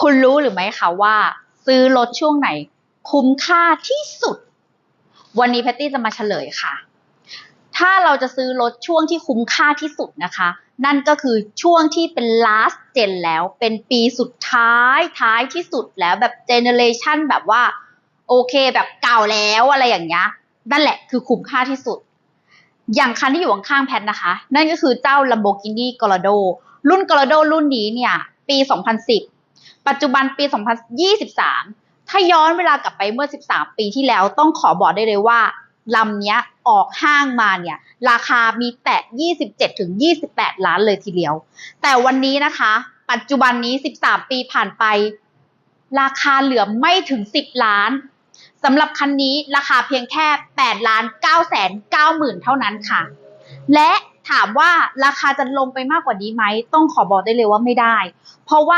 คุณรู้หรือไม่คะว่า ซื้อรถช่วงไหน คุ้มค่าที่สุด วันนี้แพตตี้จะมาเฉลยค่ะ ถ้าเราจะซื้อรถช่วงที่คุ้มค่าที่สุดนะคะ นั่นก็คือช่วงที่เป็น last gen แล้วเป็นปีสุดท้ายท้ายที่สุดแล้วแบบ generation แบบว่า โอเคแบบเก่าแล้วอะไรอย่างเงี้ยนั่นแหละคือคุ้มค่าที่สุด อย่างคันที่อยู่ข้างๆแพทนะคะ นั่นก็คือเจ้า Lamborghini Gallardo รุ่น Gallardo รุ่นนี้เนี่ย ปี 2010 ปัจจุบันปี 2023 ถ้าย้อนเวลากลับไปเมื่อ 13 ปีที่แล้วต้องขอบอกได้เลยว่าลำเนี้ยออกห้างมาเนี่ย ราคามีแตะ 27 ถึง 28 ล้านเลยทีเดียว แต่วันนี้นะคะ ปัจจุบันนี้ 13 ปีผ่านไป ราคาเหลือไม่ถึง 10 ล้านสำหรับคันนี้ราคาเพียงแค่ 8 ล้าน9แสน9หมื่นเท่านั้นค่ะ และถามว่าราคาจะลงไปมากกว่านี้ไหม ต้องขอบอกได้เลยว่าไม่ได้ เพราะว่า